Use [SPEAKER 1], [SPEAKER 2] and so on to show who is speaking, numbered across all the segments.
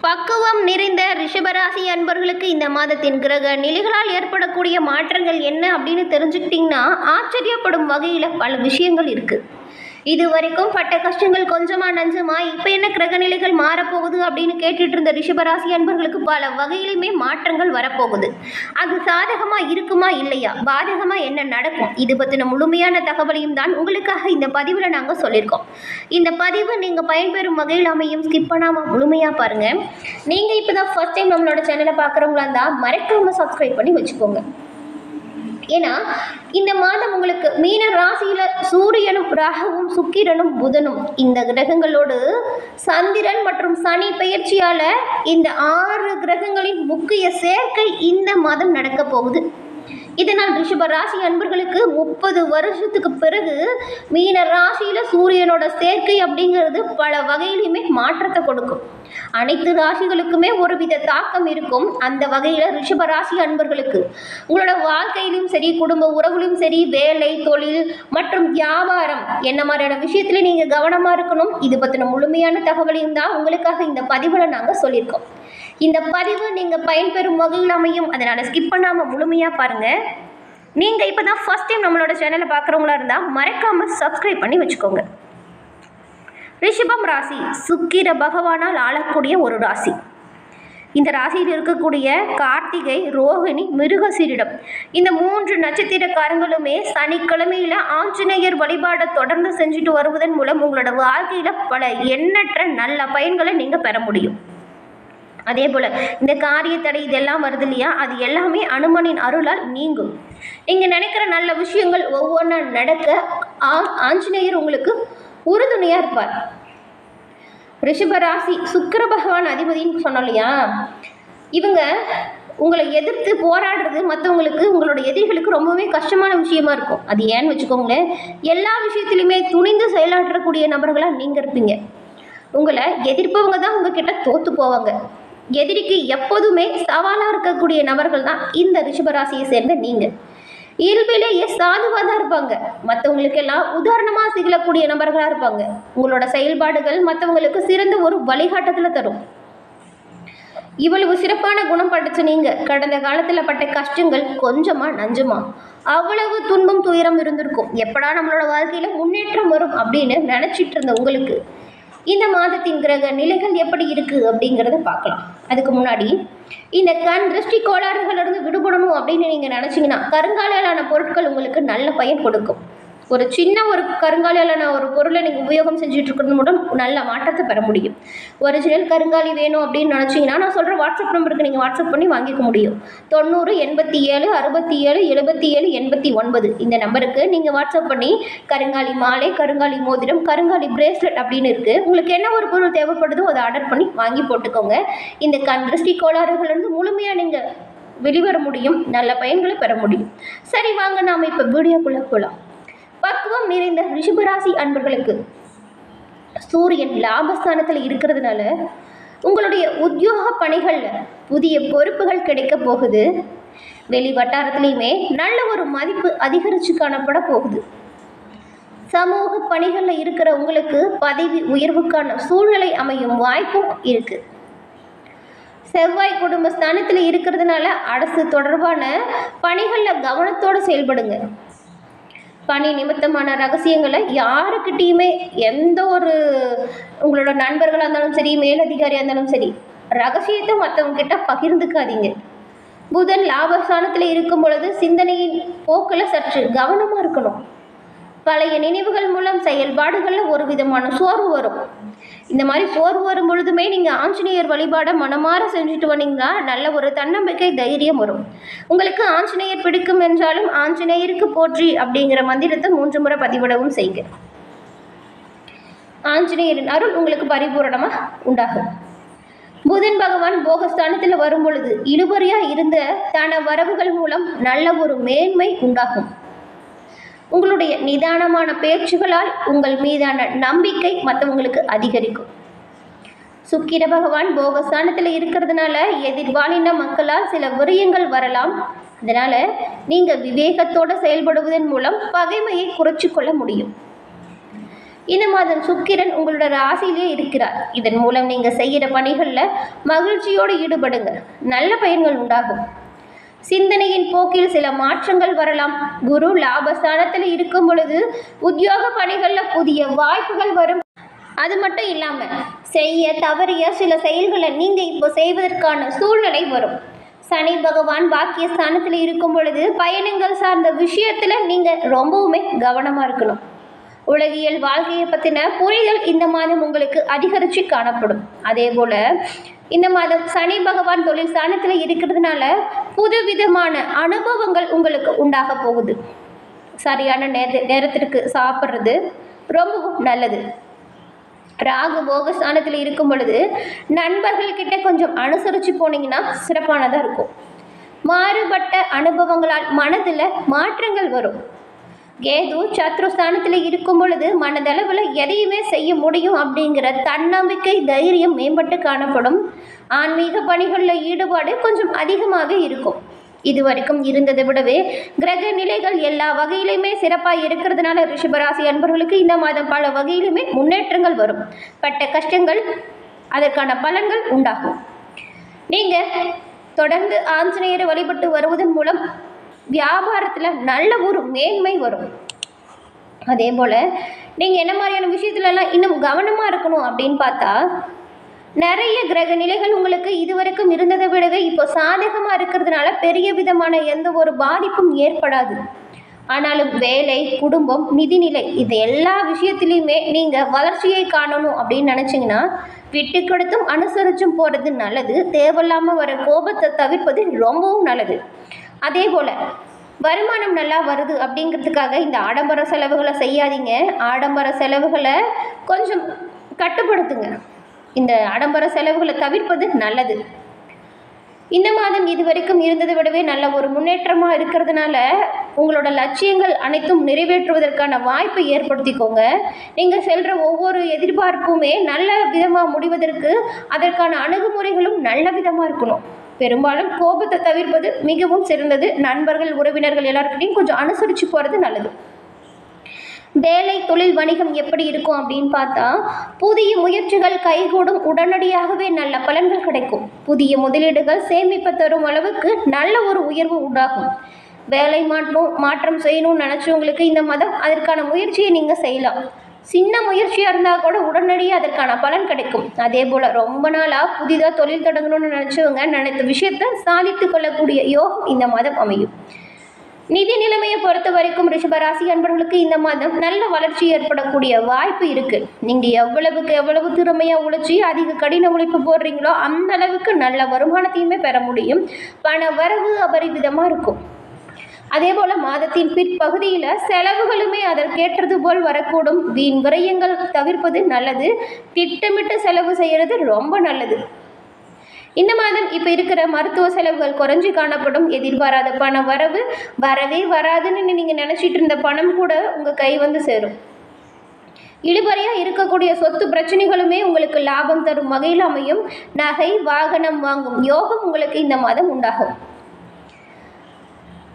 [SPEAKER 1] பக்குவம் நிறைந்த ரிஷபராசி அன்பர்களுக்கு இந்த மாதத்தின் கிரக நிலைகளால் ஏற்படக்கூடிய மாற்றங்கள் என்ன அப்படின்னு தெரிஞ்சுக்கிட்டிங்கன்னா ஆச்சரியப்படும் வகையில் பல விஷயங்கள் இருக்குது இது வரைக்கும் பட்ட கஷ்டங்கள் கொஞ்சமா நஞ்சமா இப்போ என்ன கிரக நிலைகள் மாறப்போகுது அப்படின்னு கேட்டுட்டு இருந்த ரிஷபராசி அன்பர்களுக்கு பல வகையிலுமே மாற்றங்கள் வரப்போகுது. அது சாதகமா இருக்குமா இல்லையா? பாதகமா என்ன நடக்கும்? இது பற்றின முழுமையான தகவலையும் தான் உங்களுக்காக இந்த பதிவில் நாங்கள் சொல்லியிருக்கோம் இந்த பதிவு நீங்கள் பயன்பெறும் வகையில் அமையும். ஸ்கிப் பண்ணாமல் முழுமையாக பாருங்கள் நீங்கள் இப்போ தான் ஃபர்ஸ்ட் டைம் நம்மளோட சேனலை பார்க்குறவங்களா இருந்தால் மறக்காம சப்ஸ்கிரைப் பண்ணி வச்சுக்கோங்க. ஏன்னா இந்த மாதம் உங்களுக்கு மீன ராசியில சூரியனும் ராகுவும் சுக்கிரனும் புதனும் இந்த கிரகங்களோடு சந்திரன் மற்றும் சனி பெயர்ச்சியால இந்த ஆறு கிரகங்களின் முக்கிய சேர்க்கை இந்த மாதம் நடக்க போகுது. இதனால் ரிஷப ராசி அன்பர்களுக்கு முப்பது வருஷத்துக்கு பிறகு மீன ராசியில சூரியனோட சேர்க்கை அப்படிங்கிறது பல வகையிலுமே மாற்றத்தை கொடுக்கும். அனைத்து ராசிகளுக்குமே ஒருவித தாக்கம் இருக்கும். அந்த வகையில் ரிஷப ராசி அன்பர்களுக்கு உங்களோட வாழ்க்கையிலும் சரி குடும்ப உறவுலையும் சரி வேலை தொழில் மற்றும் வியாபாரம் என்ன மாதிரியான விஷயத்துல நீங்கள் கவனமாக இருக்கணும்? இது பற்றின முழுமையான தகவலையும் தான் உங்களுக்காக இந்த பதிவில் நாங்கள் சொல்லியிருக்கோம். இந்த பதிவு நீங்கள் பயன்பெறும் வகையில் அமையும் அதனால் ஸ்கிப் பண்ணாமல் முழுமையாக பாருங்கள் நீங்கள் இப்போ தான் ஃபஸ்ட் டைம் நம்மளோட சேனலை பார்க்குறவங்களா இருந்தால் மறக்காமல் சப்ஸ்கிரைப் பண்ணி வச்சுக்கோங்க. ரிஷபம் ராசி சுக்கிர பகவானால் ஆளக்கூடிய ஒரு ராசி. இந்த ராசியில் இருக்கக்கூடிய கார்த்திகை ரோகிணி மிருகசீரிடம் இந்த மூன்று நட்சத்திரக்காரங்களுமே சனிக்கிழமையில் ஆஞ்சநேயர் வழிபாடை தொடர்ந்து செஞ்சுட்டு வருவதன் மூலம் உங்களோட வாழ்க்கையில் பல எண்ணற்ற நல்ல பயன்களை நீங்கள் பெற முடியும். அதே போல் இந்த காரிய தடை இதெல்லாம் வருது இல்லையா? அது எல்லாமே அனுமனின் அருளால் நீங்கும். நீங்கள் நினைக்கிற நல்ல விஷயங்கள் ஒவ்வொன்றா நடக்க ஆ- ஆஞ்சநேயர் உங்களுக்கு உறுதுணையாக இருப்பார். ரிஷபராசி சுக்கர பகவான் அதிபதின்னு சொன்னோம் இல்லையா? இவங்க உங்களை எதிர்த்து போராடுறது மற்றவங்களுக்கு உங்களோட எதிரிகளுக்கு ரொம்பவே கஷ்டமான விஷயமா இருக்கும். அது ஏன்னு வச்சுக்கோங்களேன் எல்லா விஷயத்துலையுமே துணிந்து செயலாற்றக்கூடிய நபர்களாக நீங்கள் இருப்பீங்க. உங்களை எதிர்ப்பவங்க தான் உங்ககிட்ட தோற்று போவாங்க. எதிரிக்கு எப்போதுமே சவாலாக இருக்கக்கூடிய நபர்கள் தான் இந்த ரிஷபராசியை சேர்ந்த நீங்கள் இயல்பிலேயே சாதுவாக தான் இருப்பாங்க. மற்றவங்களுக்கெல்லாம் உதாரணமாக சிகழக்கூடிய நபர்களாக இருப்பாங்க. உங்களோட செயல்பாடுகள் மற்றவங்களுக்கு சிறந்த ஒரு வழிகாட்டத்தில் தரும். இவ்வளவு சிறப்பான குணம் படைச்ச நீங்க கடந்த காலத்தில் பட்ட கஷ்டங்கள் கொஞ்சமா நஞ்சமா? அவ்வளவு துன்பம் துயரம் இருந்திருக்கும். எப்படா நம்மளோட வாழ்க்கையில முன்னேற்றம் வரும் அப்படின்னு நினைச்சிட்டு இருந்த உங்களுக்கு? இந்த மாதத்தின் கிரக நிலைகள் எப்படி இருக்குது அப்படிங்கிறத பார்க்கலாம். அதுக்கு முன்னாடி இந்த கண் திருஷ்டி கோளாறுகளிலிருந்து விடுபடணும் அப்படின்னு நீங்கள் நினச்சிங்கன்னா கருங்காலையிலான பொருட்கள் உங்களுக்கு நல்ல பயன் கொடுக்கும். ஒரு சின்ன ஒரு கருங்காலியாலான ஒரு பொருளை நீங்கள் உபயோகம் செஞ்சுட்டு இருக்கிறது மூலம் நல்ல மாற்றத்தை பெற முடியும். ஒரிஜினல் கருங்காலி வேணும் அப்படின்னு நினச்சிங்கன்னா நான் சொல்கிற வாட்ஸ்அப் நம்பருக்கு நீங்கள் வாட்ஸ்அப் பண்ணி வாங்கிக்க முடியும். தொண்ணூறு எண்பத்தி ஏழு அறுபத்தி ஏழு எழுபத்தி ஏழு எண்பத்தி ஒன்பது. இந்த நம்பருக்கு நீங்கள் வாட்ஸ்அப் பண்ணி கருங்காலி மாலை கருங்காலி மோதிரம் கருங்காலி பிரேஸ்லெட் அப்படின்னு இருக்குது உங்களுக்கு என்ன ஒரு பொருள் தேவைப்படுதோ அதை ஆர்டர் பண்ணி வாங்கி போட்டுக்கோங்க. இந்த கண் திருஷ்டி கோளாறுகள்லேருந்து முழுமையாக நீங்கள் வெளிவர முடியும். நல்ல பயன்களை பெற முடியும். சரி வாங்க நாம் இப்போ வீடியோக்குள்ளே போகலாம் பக்குவம் நிறைந்த ரிஷபராசி அன்பர்களுக்கு சூரியன் லாபஸ்தானத்தில் இருக்கிறதுனால உங்களுடைய உத்தியோக பணிகளில் புதிய பொறுப்புகள் கிடைக்க போகுது. வெளி வட்டாரத்துலேயுமே நல்ல ஒரு மதிப்பு அதிகரித்து காணப்பட போகுது. சமூக பணிகளில் இருக்கிற உங்களுக்கு பதவி உயர்வுக்கான சூழ்நிலை அமையும் வாய்ப்பும் இருக்குது செவ்வாய் குடும்ப ஸ்தானத்தில் இருக்கிறதுனால அரசு தொடர்பான பணிகளில் கவனத்தோடு செயல்படுங்க. பணி நிமித்தமான ரகசியங்களை யாருக்கிட்டேயுமே எந்த ஒரு உங்களோட நண்பர்களாக இருந்தாலும் சரி மேலதிகாரியாக இருந்தாலும் சரி ரகசியத்தை மற்றவங்க கிட்ட பகிர்ந்துக்காதீங்க. புதன் லாபஸ்தானத்தில் இருக்கும் பொழுது சிந்தனையின் போக்கில் சற்று கவனமாக இருக்கணும். பழைய நினைவுகள் மூலம் செயல்பாடுகளில் ஒரு விதமான சோர்வு வரும். இந்த மாதிரி சோர்வு வரும் பொழுதுமே நீங்கள் ஆஞ்சநேயர் வழிபாடை மனமாற செஞ்சுட்டு வந்தீங்கன்னா நல்ல ஒரு தன்னம்பிக்கை தைரியம் வரும். உங்களுக்கு ஆஞ்சநேயர் பிடிக்கும் என்றாலும் ஆஞ்சநேயருக்கு போற்றி அப்படிங்கிற மந்திரத்தை மூன்று முறை பதிவிடவும் செய்யுங்க ஆஞ்சநேயரின் அருள் உங்களுக்கு பரிபூரணமாக உண்டாகும். புதன் பகவான் போகஸ்தானத்தில் வரும் பொழுது இழுபறியாக இருந்த தன வரவுகள் மூலம் நல்ல ஒரு மேன்மை உண்டாகும். உங்களுடைய நிதானமான பேச்சுகளால் உங்கள் மீதான நம்பிக்கை மற்றவங்களுக்கு அதிகரிக்கும். சுக்கிர பகவான் போகஸ்தானத்தில் இருக்கிறதுனால எதிர்வாழின மக்களால் சில விரயங்கள் வரலாம். அதனால நீங்க விவேகத்தோட செயல்படுவதன் மூலம் பகைமையை குறைச்சு கொள்ள முடியும். இந்த மாதம் சுக்கிரன் உங்களோட ராசியிலே இருக்கிறார். இதன் மூலம் நீங்கள் செய்கிற பணிகளில் மகிழ்ச்சியோடு ஈடுபடுங்க. நல்ல பயன்கள் உண்டாகும். சிந்தனையின் போக்கில் சில மாற்றங்கள் வரலாம். குரு லாபஸ்தானத்தில் இருக்கும் பொழுது உத்தியோக பணிகளில் புதிய வாய்ப்புகள் வரும். அது மட்டும் இல்லாமல் செய்ய தவறிய சில செயல்களை நீங்கள் இப்போ செய்வதற்கான சூழ்நிலை வரும். சனி பகவான் பாக்கியஸ்தானத்தில் இருக்கும் பொழுது பயணங்கள் சார்ந்த விஷயத்தில் நீங்கள் ரொம்பவுமே கவனமாக இருக்கணும். உலகியல் வாழ்க்கையை பற்றின புரிதல் இந்த மாதம் உங்களுக்கு அதிகரித்து காணப்படும். அதே போல் இந்த மாதம் சனி பகவான் தொழில் ஸ்தானத்தில் இருக்கிறதுனால புதுவிதமான அனுபவங்கள் உங்களுக்கு உண்டாக போகுது. சரியான நேர நேரத்திற்கு சாப்பிட்றது ரொம்பவும் நல்லது. ராகு போகஸ்தானத்தில் இருக்கும் பொழுது நண்பர்கள்கிட்ட கொஞ்சம் அனுசரித்து போனீங்கன்னா சிறப்பானதாக இருக்கும். மாறுபட்ட அனுபவங்களால் மனதில் மாற்றங்கள் வரும். கேது சத்ருஸ்தானத்தில் இருக்கும் பொழுது மனதளவில் எதையுமே செய்ய முடியும் அப்படிங்கிற தன்னம்பிக்கை தைரியம் மேம்பட்டு காணப்படும். ஆன்மீக பணிகளில் ஈடுபாடு கொஞ்சம் அதிகமாக இருக்கும். இது வரைக்கும் இருந்ததை விடவே கிரக நிலைகள் எல்லா வகையிலுமே சிறப்பாக இருக்கிறதுனால ரிஷபராசி அன்பர்களுக்கு இந்த மாதம் பல வகையிலுமே முன்னேற்றங்கள் வரும். பட்ட கஷ்டங்கள் அதற்கான பலன்கள் உண்டாகும். நீங்கள் தொடர்ந்து ஆஞ்சநேயரை வழிபட்டு வருவதன் மூலம் வியாபாரத்தில் நல்ல ஒரு மேன்மை வரும். அதே போல் நீங்கள் என்ன மாதிரியான விஷயத்துலலாம் இன்னும் கவனமாக இருக்கணும் அப்படின்னு பார்த்தா நிறைய கிரக நிலைகள் உங்களுக்கு இதுவரைக்கும் இருந்ததை விடவே இப்போ சாதகமாக இருக்கிறதுனால பெரிய விதமான எந்த ஒரு பாதிப்பும் ஏற்படாது. ஆனாலும் வேலை குடும்பம் நிதிநிலை இது எல்லா விஷயத்துலையுமே நீங்கள் வளர்ச்சியை காணணும் அப்படின்னு நினச்சிங்கன்னா விட்டு கொடுத்தும் அனுசரிச்சும் போகிறது நல்லது. தேவையில்லாமல் வர கோபத்தை தவிர்ப்பது ரொம்பவும் நல்லது. அதே போல் வருமானம் நல்லா வருது அப்படிங்கிறதுக்காக இந்த ஆடம்பர செலவுகளை செய்யாதீங்க. ஆடம்பர செலவுகளை கொஞ்சம் கட்டுப்படுத்துங்க. இந்த ஆடம்பர செலவுகளை தவிர்ப்பது நல்லது. இந்த மாதம் இது வரைக்கும் இருந்ததை விடவே நல்ல ஒரு முன்னேற்றமாக இருக்கிறதுனால உங்களோட லட்சியங்கள் அனைத்தும் நிறைவேற்றுவதற்கான வாய்ப்பை ஏற்படுத்திக்கோங்க. நீங்கள் செல்கிற ஒவ்வொரு எதிர்பார்ப்புமே நல்ல விதமாக முடிவதற்கு அதற்கான அணுகுமுறைகளும் நல்ல விதமாக இருக்கணும். பெரும்பாலும் கோபத்தை தவிர்ப்பது மிகவும் சிறந்தது. நண்பர்கள் உறவினர்கள் எல்லாருக்கிட்டையும் கொஞ்சம் அனுசரித்து போகிறது நல்லது. வேலை தொழில் வணிகம் எப்படி இருக்கும் அப்படின்னு பார்த்தா புதிய முயற்சிகள் கைகூடும் உடனடியாகவே நல்ல பலன்கள் கிடைக்கும். புதிய முதலீடுகள் சேமிப்பு தரும் அளவுக்கு நல்ல ஒரு உயர்வு உண்டாகும். வேலை மாற்றம் மாற்றம் செய்யணும்னு நினச்சவங்களுக்கு இந்த மதம் அதற்கான முயற்சியை நீங்கள் செய்யலாம். சின்ன முயற்சியாக இருந்தால் கூட உடனடியாக அதற்கான பலன் கிடைக்கும். அதே போல் ரொம்ப நாளாக புதிதாக தொழில் தொடங்கணும்னு நினச்சவங்க நினைத்த விஷயத்தை சாதித்து கொள்ளக்கூடிய யோகம் இந்த மாதம் அமையும். நிதி நிலைமையை பொறுத்த வரைக்கும் ரிஷபராசி அன்பர்களுக்கு இந்த மாதம் நல்ல வளர்ச்சி ஏற்படக்கூடிய வாய்ப்பு இருக்குது நீங்கள் எவ்வளவுக்கு எவ்வளவு திறமையாக உழைச்சி அதிக கடின உழைப்பு போடுறீங்களோ அந்த அளவுக்கு நல்ல வருமானத்தையுமே பெற முடியும். பண வரவு அபரிவிதமாக இருக்கும். அதே போல மாதத்தின் பிற்பகுதியில் செலவுகளுமே அதற்கேற்றது போல் வரக்கூடும். வீண் விரயங்கள் தவிர்ப்பது நல்லது. திட்டமிட்டு செலவு செய்கிறது ரொம்ப நல்லது. இந்த மாதம் இப்போ இருக்கிற மருத்துவ செலவுகள் குறைஞ்சி காணப்படும். எதிர்பாராத பண வரவு வரவே வராதுன்னு நீங்கள் நினச்சிட்டு இருந்த பணம் கூட உங்கள் கை வந்து சேரும். இழுபறியாக இருக்கக்கூடிய சொத்து பிரச்சனைகளுமே உங்களுக்கு லாபம் தரும் வகையில் அமையும். நகை வாகனம் வாங்கும் யோகம் உங்களுக்கு இந்த மாதம் உண்டாகும்.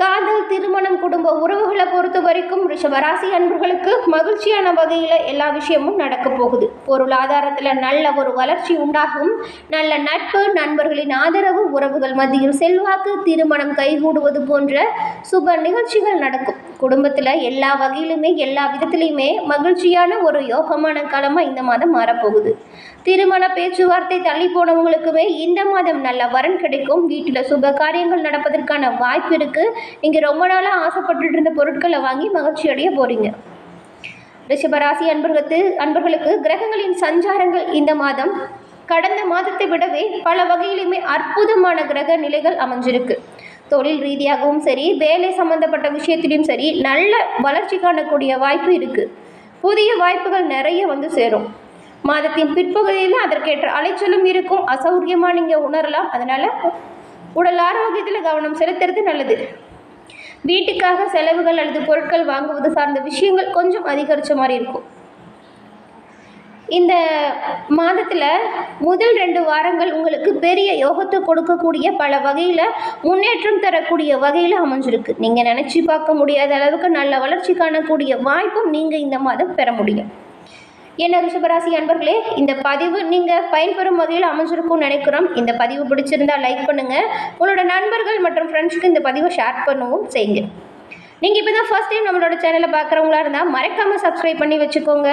[SPEAKER 1] காதல் திருமணம் குடும்ப உறவுகளை பொறுத்த வரைக்கும் ரிஷபராசி அன்பர்களுக்கு மகிழ்ச்சியான வகையில் எல்லா விஷயமும் நடக்க போகுது. பொருளாதாரத்தில் நல்ல ஒரு வளர்ச்சி உண்டாகும். நல்ல நட்பு நண்பர்களின் ஆதரவு உறவுகள் மத்தியில் செல்வாக்கு திருமணம் கைகூடுவது போன்ற சுப நிகழ்ச்சிகள் நடக்கும். குடும்பத்தில் எல்லா வகையிலுமே எல்லா விதத்திலையுமே மகிழ்ச்சியான ஒரு யோகமான காலமாக இந்த மாதம் மாறப்போகுது. திருமண பேச்சுவார்த்தை தள்ளி போனவங்களுக்குமே இந்த மாதம் நல்ல வரன் கிடைக்கும். வீட்டில் சுப காரியங்கள் நடப்பதற்கான வாய்ப்பு இருக்குது நீங்கள் ரொம்ப நாளாக ஆசைப்பட்டுட்டு இருந்த பொருட்களை வாங்கி மகிழ்ச்சி அடைய போகிறீங்க ரிஷபராசி அன்பர்களுக்கு அன்பர்களுக்கு கிரகங்களின் சஞ்சாரங்கள் இந்த மாதம் கடந்த மாதத்தை விடவே பல வகையிலுமே அற்புதமான கிரக நிலைகள் அமைஞ்சிருக்கு. தொழில் ரீதியாகவும் சரி வேலை சம்பந்தப்பட்ட விஷயத்திலையும் சரி நல்ல வளர்ச்சி காணக்கூடிய வாய்ப்பு இருக்குது புதிய வாய்ப்புகள் நிறைய வந்து சேரும். மாதத்தின் பிற்பகுதியில் அதற்கேற்ற அலைச்சலும் இருக்கும். அசௌகரியமாக நீங்கள் உணரலாம். அதனால் உடல் ஆரோக்கியத்தில் கவனம் செலுத்துறது நல்லது. வீட்டுக்காக செலவுகள் அல்லது பொருட்கள் வாங்குவது சார்ந்த விஷயங்கள் கொஞ்சம் அதிகரித்த மாதிரி இருக்கும். இந்த மாதத்தில் முதல் ரெண்டு வாரங்கள் உங்களுக்கு பெரிய யோகத்தை கொடுக்கக்கூடிய பல வகையில் முன்னேற்றம் தரக்கூடிய வகையில் அமைஞ்சிருக்கு. நீங்கள் நினச்சி பார்க்க முடியாத அளவுக்கு நல்ல வளர்ச்சி காணக்கூடிய வாய்ப்பும் நீங்கள் இந்த மாதம் பெற முடியும். என்ன ரிஷபராசி அன்பர்களே இந்த பதிவு நீங்கள் பயன்பெறும் வகையில் அமைஞ்சிருக்கும்னு நினைக்கிறோம். இந்த பதிவு பிடிச்சிருந்தா லைக் பண்ணுங்கள் உங்களோட நண்பர்கள் மற்றும் ஃப்ரெண்ட்ஸ்க்கு இந்த பதிவை ஷேர் பண்ணவும் செய்யுங்க. நீங்கள் இப்போ தான் ஃபர்ஸ்ட் டைம் நம்மளோட சேனலை பார்க்குறவங்களா இருந்தால் மறக்காமல் சப்ஸ்கிரைப் பண்ணி வச்சுக்கோங்க.